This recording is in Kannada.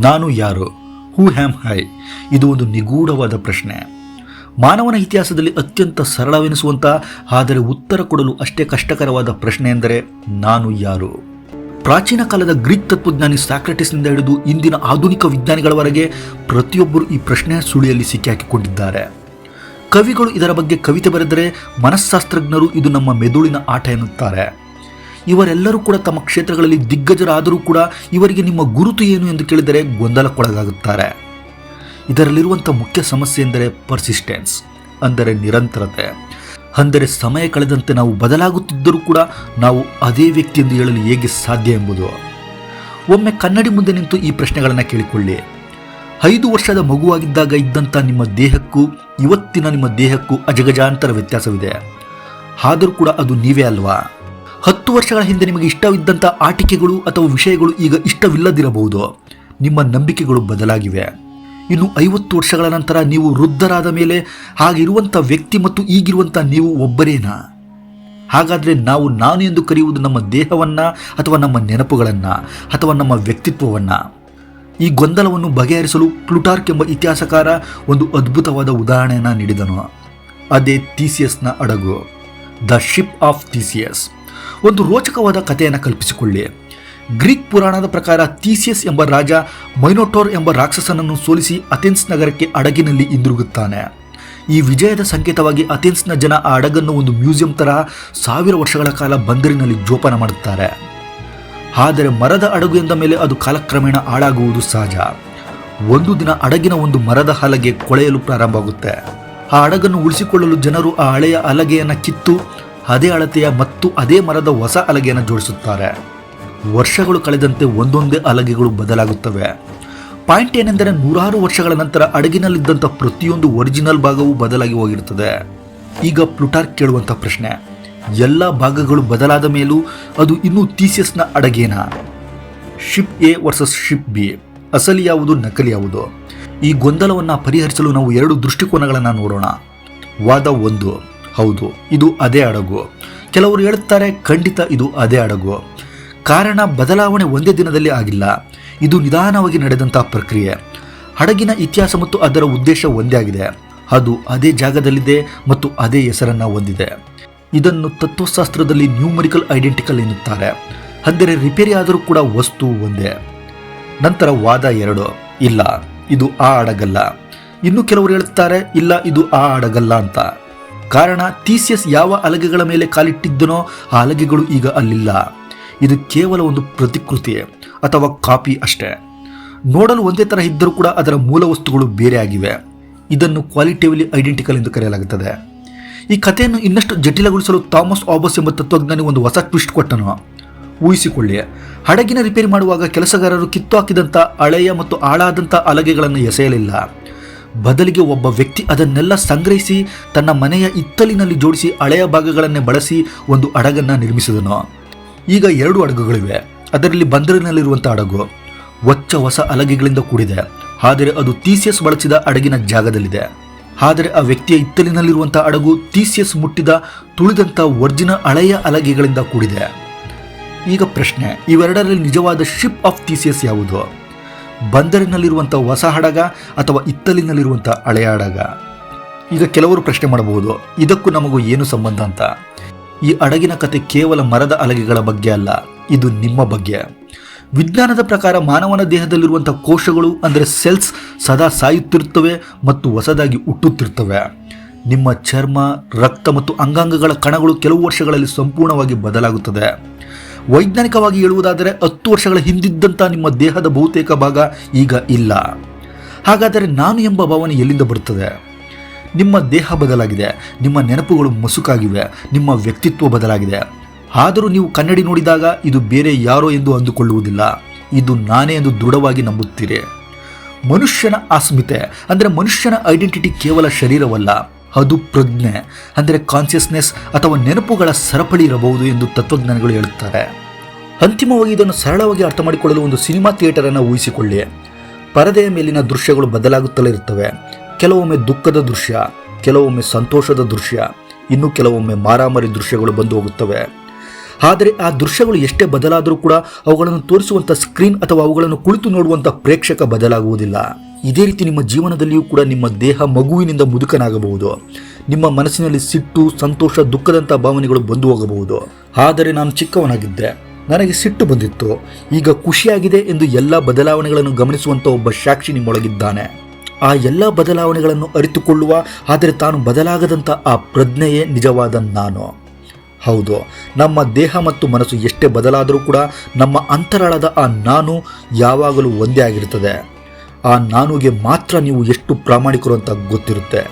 ನಾನು ಯಾರು? ಹೂ ಹ್ಯಾಮ್ ಹೈ ಇದು ಒಂದು ನಿಗೂಢವಾದ ಪ್ರಶ್ನೆ. ಮಾನವನ ಇತಿಹಾಸದಲ್ಲಿ ಅತ್ಯಂತ ಸರಳವೆನಿಸುವಂಥ ಆದರೆ ಉತ್ತರ ಕೊಡಲು ಅಷ್ಟೇ ಕಷ್ಟಕರವಾದ ಪ್ರಶ್ನೆ ಎಂದರೆ ನಾನು ಯಾರು? ಪ್ರಾಚೀನ ಕಾಲದ ಗ್ರೀಕ್ ತತ್ವಜ್ಞಾನಿ ಸಾಕ್ರೆಟಿಸ್ನಿಂದ ಹಿಡಿದು ಇಂದಿನ ಆಧುನಿಕ ವಿಜ್ಞಾನಿಗಳವರೆಗೆ ಪ್ರತಿಯೊಬ್ಬರು ಈ ಪ್ರಶ್ನೆ ಸುಳಿಯಲ್ಲಿ ಸಿಕ್ಕಿಹಾಕಿಕೊಂಡಿದ್ದಾರೆ. ಕವಿಗಳು ಇದರ ಬಗ್ಗೆ ಕವಿತೆ ಬರೆದರೆ ಮನಸ್ಸಾಸ್ತ್ರಜ್ಞರು ಇದು ನಮ್ಮ ಮೆದುಳಿನ ಆಟ ಎನ್ನುತ್ತಾರೆ. ಇವರೆಲ್ಲರೂ ಕೂಡ ತಮ್ಮ ಕ್ಷೇತ್ರಗಳಲ್ಲಿ ದಿಗ್ಗಜರಾದರೂ ಕೂಡ ಇವರಿಗೆ ನಿಮ್ಮ ಗುರುತು ಏನು ಎಂದು ಕೇಳಿದರೆ ಗೊಂದಲಕ್ಕೊಳಗಾಗುತ್ತಾರೆ. ಇದರಲ್ಲಿರುವಂಥ ಮುಖ್ಯ ಸಮಸ್ಯೆ ಎಂದರೆ ಪರ್ಸಿಸ್ಟೆನ್ಸ್ ಅಂದರೆ ನಿರಂತರತೆ. ಅಂದರೆ ಸಮಯ ಕಳೆದಂತೆ ನಾವು ಬದಲಾಗುತ್ತಿದ್ದರೂ ಕೂಡ ನಾವು ಅದೇ ವ್ಯಕ್ತಿ ಎಂದು ಹೇಳಲು ಹೇಗೆ ಸಾಧ್ಯ ಎಂಬುದು. ಒಮ್ಮೆ ಕನ್ನಡಿ ಮುಂದೆ ನಿಂತು ಈ ಪ್ರಶ್ನೆಗಳನ್ನು ಕೇಳಿಕೊಳ್ಳಿ. ಐದು ವರ್ಷದ ಮಗುವಾಗಿದ್ದಾಗ ಇದ್ದಂಥ ನಿಮ್ಮ ದೇಹಕ್ಕೂ ಇವತ್ತಿನ ನಿಮ್ಮ ದೇಹಕ್ಕೂ ಅಜಗಜಾಂತರ ವ್ಯತ್ಯಾಸವಿದೆ. ಆದರೂ ಕೂಡ ಅದು ನೀವೇ ಅಲ್ವಾ? ಹತ್ತು ವರ್ಷಗಳ ಹಿಂದೆ ನಿಮಗೆ ಇಷ್ಟವಿದ್ದಂಥ ಆಟಿಕೆಗಳು ಅಥವಾ ವಿಷಯಗಳು ಈಗ ಇಷ್ಟವಿಲ್ಲದಿರಬಹುದು. ನಿಮ್ಮ ನಂಬಿಕೆಗಳು ಬದಲಾಗಿವೆ. ಇನ್ನು ಐವತ್ತು ವರ್ಷಗಳ ನಂತರ ನೀವು ವೃದ್ಧರಾದ ಮೇಲೆ ಹಾಗಿರುವಂಥ ವ್ಯಕ್ತಿ ಮತ್ತು ಈಗಿರುವಂಥ ನೀವು ಒಬ್ಬರೇನಾ? ಹಾಗಾದರೆ ನಾವು ನಾನು ಎಂದು ಕರೆಯುವುದು ನಮ್ಮ ದೇಹವನ್ನು ಅಥವಾ ನಮ್ಮ ನೆನಪುಗಳನ್ನು ಅಥವಾ ನಮ್ಮ ವ್ಯಕ್ತಿತ್ವವನ್ನು? ಈ ಗೊಂದಲವನ್ನು ಬಗೆಹರಿಸಲು ಪ್ಲುಟಾರ್ಕ್ ಎಂಬ ಇತಿಹಾಸಕಾರ ಒಂದು ಅದ್ಭುತವಾದ ಉದಾಹರಣೆಯನ್ನು ನೀಡಿದನು. ಅದೇ ತೀಸಿಯಸ್ನ ಅಡಗು ದ ಶಿಪ್ ಆಫ್ ತೀಸಿಯಸ್. ಒಂದು ರೋಚಕವಾದ ಕಥೆಯನ್ನು ಕಲ್ಪಿಸಿಕೊಳ್ಳಿ. ಗ್ರೀಕ್ ಪುರಾಣದ ಪ್ರಕಾರ ತೀಸಿಯಸ್ ಎಂಬ ರಾಜ ಮೈನೋಟೋರ್ ಎಂಬ ರಾಕ್ಷಸನನ್ನು ಸೋಲಿಸಿ ಅಥೆನ್ಸ್ ನಗರಕ್ಕೆ ಹಡಗಿನಲ್ಲಿ ಹಿಂದಿರುಗುತ್ತಾನೆ. ಈ ವಿಜಯದ ಸಂಕೇತವಾಗಿ ಅಥೆನ್ಸ್ನ ಜನ ಆ ಹಡಗನ್ನು ಒಂದು ಮ್ಯೂಸಿಯಂ ತರಹ ಸಾವಿರ ವರ್ಷಗಳ ಕಾಲ ಬಂದರಿನಲ್ಲಿ ಜೋಪಾನ ಮಾಡುತ್ತಾರೆ. ಆದರೆ ಮರದ ಹಡಗು ಎಂದ ಮೇಲೆ ಅದು ಕಾಲಕ್ರಮೇಣ ಹಾಳಾಗುವುದು ಸಹಜ. ಒಂದು ದಿನ ಹಡಗಿನ ಒಂದು ಮರದ ಹಲಗೆ ಕೊಳೆಯಲು ಪ್ರಾರಂಭವಾಗುತ್ತೆ. ಆ ಹಡಗನ್ನು ಉಳಿಸಿಕೊಳ್ಳಲು ಜನರು ಆ ಹಳೆಯ ಹಲಗೆಯನ್ನು ಕಿತ್ತು ಅದೇ ಅಳತೆಯ ಮತ್ತು ಅದೇ ಮರದ ಹೊಸ ಅಲಗೆಯನ್ನು ಜೋಡಿಸುತ್ತಾರೆ. ವರ್ಷಗಳು ಕಳೆದಂತೆ ಒಂದೊಂದೇ ಅಲಗೆಗಳು ಬದಲಾಗುತ್ತವೆ. ಪಾಯಿಂಟ್ ಏನೆಂದರೆ ನೂರಾರು ವರ್ಷಗಳ ನಂತರ ಅಡಗಿನಲ್ಲಿದ್ದಂಥ ಪ್ರತಿಯೊಂದು ಒರಿಜಿನಲ್ ಭಾಗವೂ ಬದಲಾಗಿ ಹೋಗಿರುತ್ತದೆ. ಈಗ ಪ್ಲುಟಾರ್ಕ್ ಕೇಳುವಂಥ ಪ್ರಶ್ನೆ, ಎಲ್ಲ ಭಾಗಗಳು ಬದಲಾದ ಮೇಲೂ ಅದು ಇನ್ನೂ ತೀಸಿಯಸ್ನ ಅಡಗೇನಾ? Ship A versus ship B, ಅಸಲಿ ಯಾವುದು, ನಕಲಿ ಯಾವುದು? ಈ ಗೊಂದಲವನ್ನು ಪರಿಹರಿಸಲು ನಾವು ಎರಡು ದೃಷ್ಟಿಕೋನಗಳನ್ನು ನೋಡೋಣ. ವಾದ ಒಂದು ಹೌದು, ಇದು ಅದೇ ಹಡಗು. ಕೆಲವರು ಹೇಳುತ್ತಾರೆ, ಖಂಡಿತ ಇದು ಅದೇ ಹಡಗು. ಕಾರಣ ಬದಲಾವಣೆ ಒಂದೇ ದಿನದಲ್ಲಿ ಆಗಿಲ್ಲ. ಇದು ನಿಧಾನವಾಗಿ ನಡೆದಂಥ ಪ್ರಕ್ರಿಯೆ. ಹಡಗಿನ ಇತಿಹಾಸ ಮತ್ತು ಅದರ ಉದ್ದೇಶ ಒಂದೇ ಆಗಿದೆ. ಅದು ಅದೇ ಜಾಗದಲ್ಲಿದೆ ಮತ್ತು ಅದೇ ಹೆಸರನ್ನು ಹೊಂದಿದೆ. ಇದನ್ನು ತತ್ವಶಾಸ್ತ್ರದಲ್ಲಿ ನ್ಯೂಮರಿಕಲ್ ಐಡೆಂಟಿಕಲ್ ಎನ್ನುತ್ತಾರೆ. ಅಂದರೆ ರಿಪೇರಿ ಆದರೂ ಕೂಡ ವಸ್ತು ಒಂದೇ. ನಂತರ ವಾದ ಎರಡು. ಇಲ್ಲ, ಇದು ಆ ಹಡಗಲ್ಲ. ಇನ್ನು ಕೆಲವರು ಹೇಳುತ್ತಾರೆ, ಇಲ್ಲ, ಇದು ಆ ಹಡಗಲ್ಲ ಅಂತ. ಕಾರಣ ತೀಸಿಯಸ್ ಯಾವ ಅಲಗೆಗಳ ಮೇಲೆ ಕಾಲಿಟ್ಟಿದ್ದನೋ ಆ ಅಲಗೆಗಳು ಈಗ ಅಲ್ಲಿಲ್ಲ. ಇದು ಕೇವಲ ಒಂದು ಪ್ರತಿಕೃತಿ ಅಥವಾ ಕಾಪಿ ಅಷ್ಟೇ. ನೋಡಲು ಒಂದೇ ತರಹ ಇದ್ದರೂ ಕೂಡ ಅದರ ಮೂಲ ವಸ್ತುಗಳು ಬೇರೆ ಆಗಿವೆ. ಇದನ್ನು ಕ್ವಾಲಿಟಿವಲಿ ಐಡೆಂಟಿಕಲ್ ಎಂದು ಕರೆಯಲಾಗುತ್ತದೆ. ಈ ಕಥೆಯನ್ನು ಇನ್ನಷ್ಟು ಜಟಿಲಗೊಳಿಸಲು ಥಾಮಸ್ ಆಬಸ್ ಎಂಬ ತತ್ವಜ್ಞಾನಿ ಒಂದು ಹೊಸ ಟ್ವಿಸ್ಟ್ ಕೊಟ್ಟನು. ಊಹಿಸಿಕೊಳ್ಳಿ, ಹಡಗಿನ ರಿಪೇರಿ ಮಾಡುವಾಗ ಕೆಲಸಗಾರರು ಕಿತ್ತು ಹಾಕಿದಂಥ ಹಳೆಯ ಮತ್ತು ಹಾಳಾದಂಥ ಅಲಗೆಗಳನ್ನು ಎಸೆಯಲಿಲ್ಲ. ಬದಲಿಗೆ ಒಬ್ಬ ವ್ಯಕ್ತಿ ಅದನ್ನೆಲ್ಲ ಸಂಗ್ರಹಿಸಿ ತನ್ನ ಮನೆಯ ಇತ್ತಲಿನಲ್ಲಿ ಜೋಡಿಸಿ ಹಳೆಯ ಭಾಗಗಳನ್ನೇ ಬಳಸಿ ಒಂದು ಹಡಗನ್ನು ನಿರ್ಮಿಸಿದನು. ಈಗ ಎರಡು ಹಡಗುಗಳಿವೆ. ಅದರಲ್ಲಿ ಬಂದರಿನಲ್ಲಿರುವಂಥ ಹಡಗು ಹೊಚ್ಚ ಹೊಸ ಅಲಗೆಗಳಿಂದ ಕೂಡಿದೆ. ಆದರೆ ಅದು ತೀಸಿಯಸ್ ಬಳಸಿದ ಹಡಗಿನ ಜಾಗದಲ್ಲಿದೆ. ಆದರೆ ಆ ವ್ಯಕ್ತಿಯ ಇತ್ತಲಿನಲ್ಲಿರುವಂಥ ಹಡಗು ತೀಸಿಯಸ್ ಮುಟ್ಟಿದ ತುಳಿದಂಥ ವರ್ಜಿನ ಹಳೆಯ ಅಲಗೆಗಳಿಂದ ಕೂಡಿದೆ. ಈಗ ಪ್ರಶ್ನೆ, ಇವೆರಡರಲ್ಲಿ ನಿಜವಾದ ಶಿಪ್ ಆಫ್ ತೀಸಿಯಸ್ ಯಾವುದು? ಬಂದರಿನಲ್ಲಿರುವಂಥ ಹೊಸ ಹಡಗ ಅಥವಾ ಇತ್ತಲಿನಲ್ಲಿರುವಂಥ ಹಳೆಯ ಹಡಗ? ಈಗ ಕೆಲವರು ಪ್ರಶ್ನೆ ಮಾಡಬಹುದು, ಇದಕ್ಕೂ ನಮಗೂ ಏನು ಸಂಬಂಧ ಅಂತ? ಈ ಹಡಗಿನ ಕತೆ ಕೇವಲ ಮರದ ಅಲಗೆಗಳ ಬಗ್ಗೆ ಅಲ್ಲ, ಇದು ನಿಮ್ಮ ಬಗ್ಗೆ. ವಿಜ್ಞಾನದ ಪ್ರಕಾರ ಮಾನವನ ದೇಹದಲ್ಲಿರುವಂಥ ಕೋಶಗಳು ಅಂದರೆ ಸೆಲ್ಸ್ ಸದಾ ಸಾಯುತ್ತಿರುತ್ತವೆ ಮತ್ತು ಹೊಸದಾಗಿ ಹುಟ್ಟುತ್ತಿರ್ತವೆ ನಿಮ್ಮ ಚರ್ಮ, ರಕ್ತ ಮತ್ತು ಅಂಗಾಂಗಗಳ ಕಣಗಳು ಕೆಲವು ವರ್ಷಗಳಲ್ಲಿ ಸಂಪೂರ್ಣವಾಗಿ ಬದಲಾಗುತ್ತದೆ. ವೈಜ್ಞಾನಿಕವಾಗಿ ಹೇಳುವುದಾದರೆ ಹತ್ತು ವರ್ಷಗಳ ಹಿಂದಿದ್ದಂಥ ನಿಮ್ಮ ದೇಹದ ಬಹುತೇಕ ಭಾಗ ಈಗ ಇಲ್ಲ. ಹಾಗಾದರೆ ನಾನು ಎಂಬ ಭಾವನೆ ಎಲ್ಲಿಂದ ಬರುತ್ತದೆ? ನಿಮ್ಮ ದೇಹ ಬದಲಾಗಿದೆ, ನಿಮ್ಮ ನೆನಪುಗಳು ಮಸುಕಾಗಿವೆ, ನಿಮ್ಮ ವ್ಯಕ್ತಿತ್ವ ಬದಲಾಗಿದೆ. ಆದರೂ ನೀವು ಕನ್ನಡಿ ನೋಡಿದಾಗ ಇದು ಬೇರೆ ಯಾರೋ ಎಂದು ಅಂದುಕೊಳ್ಳುವುದಿಲ್ಲ. ಇದು ನಾನೇ ಎಂದು ದೃಢವಾಗಿ ನಂಬುತ್ತೀರಿ. ಮನುಷ್ಯನ ಅಸ್ಮಿತೆ ಅಂದರೆ ಮನುಷ್ಯನ ಐಡೆಂಟಿಟಿ ಕೇವಲ ಶರೀರವಲ್ಲ, ಅದು ಪ್ರಜ್ಞೆ, ಅಂದರೆ ಕಾನ್ಸಿಯಸ್ನೆಸ್ ಅಥವಾ ನೆನಪುಗಳ ಸರಪಳಿ ಇರಬಹುದು ಎಂದು ತತ್ವಜ್ಞಾನಿಗಳು ಹೇಳುತ್ತಾರೆ. ಅಂತಿಮವಾಗಿ ಇದನ್ನು ಸರಳವಾಗಿ ಅರ್ಥ ಮಾಡಿಕೊಳ್ಳಲು ಒಂದು ಸಿನಿಮಾ ಥಿಯೇಟರನ್ನು ಊಹಿಸಿಕೊಳ್ಳಿ. ಪರದೆಯ ಮೇಲಿನ ದೃಶ್ಯಗಳು ಬದಲಾಗುತ್ತಲೇ ಇರುತ್ತವೆ. ಕೆಲವೊಮ್ಮೆ ದುಃಖದ ದೃಶ್ಯ, ಕೆಲವೊಮ್ಮೆ ಸಂತೋಷದ ದೃಶ್ಯ, ಇನ್ನು ಕೆಲವೊಮ್ಮೆ ಮಾರಾಮಾರಿ ದೃಶ್ಯಗಳು ಬಂದು ಹೋಗುತ್ತವೆ. ಆದರೆ ಆ ದೃಶ್ಯಗಳು ಎಷ್ಟೇ ಬದಲಾದರೂ ಕೂಡ ಅವುಗಳನ್ನು ತೋರಿಸುವಂಥ ಸ್ಕ್ರೀನ್ ಅಥವಾ ಅವುಗಳನ್ನು ಕುಳಿತು ನೋಡುವಂಥ ಪ್ರೇಕ್ಷಕ ಬದಲಾಗುವುದಿಲ್ಲ. ಇದೇ ರೀತಿ ನಿಮ್ಮ ಜೀವನದಲ್ಲಿಯೂ ಕೂಡ ನಿಮ್ಮ ದೇಹ ಮಗುವಿನಿಂದ ಮುದುಕನಾಗಬಹುದು. ನಿಮ್ಮ ಮನಸ್ಸಿನಲ್ಲಿ ಸಿಟ್ಟು, ಸಂತೋಷ, ದುಃಖದಂಥ ಭಾವನೆಗಳು ಬಂದು ಹೋಗಬಹುದು. ಆದರೆ ನಾನು ಚಿಕ್ಕವನಾಗಿದ್ದೆ ನನಗೆ ಸಿಟ್ಟು ಬಂದಿತ್ತು. ಈಗ ಖುಷಿಯಾಗಿದೆ ಎಂದು ಎಲ್ಲ ಬದಲಾವಣೆಗಳನ್ನು ಗಮನಿಸುವಂಥ ಒಬ್ಬ ಸಾಕ್ಷಿ ನಿಮ್ಮೊಳಗಿದ್ದಾನೆ. ಆ ಎಲ್ಲ ಬದಲಾವಣೆಗಳನ್ನು ಅರಿತುಕೊಳ್ಳುವ, ಆದರೆ ತಾನು ಬದಲಾಗದಂಥ ಆ ಪ್ರಜ್ಞೆಯೇ ನಿಜವಾದ ನಾನು. ಹೌದು, ನಮ್ಮ ದೇಹ ಮತ್ತು ಮನಸ್ಸು ಎಷ್ಟೇ ಬದಲಾದರೂ ಕೂಡ ನಮ್ಮ ಅಂತರಾಳದ ಆ ನಾನು ಯಾವಾಗಲೂ ಒಂದೇ ಆಗಿರುತ್ತದೆ. ಆ ನಾನುಗೆ ಮಾತ್ರ ನೀವು ಎಷ್ಟು ಪ್ರಾಮಾಣಿಕರು ಅಂತ ಗೊತ್ತಿರುತ್ತೆ.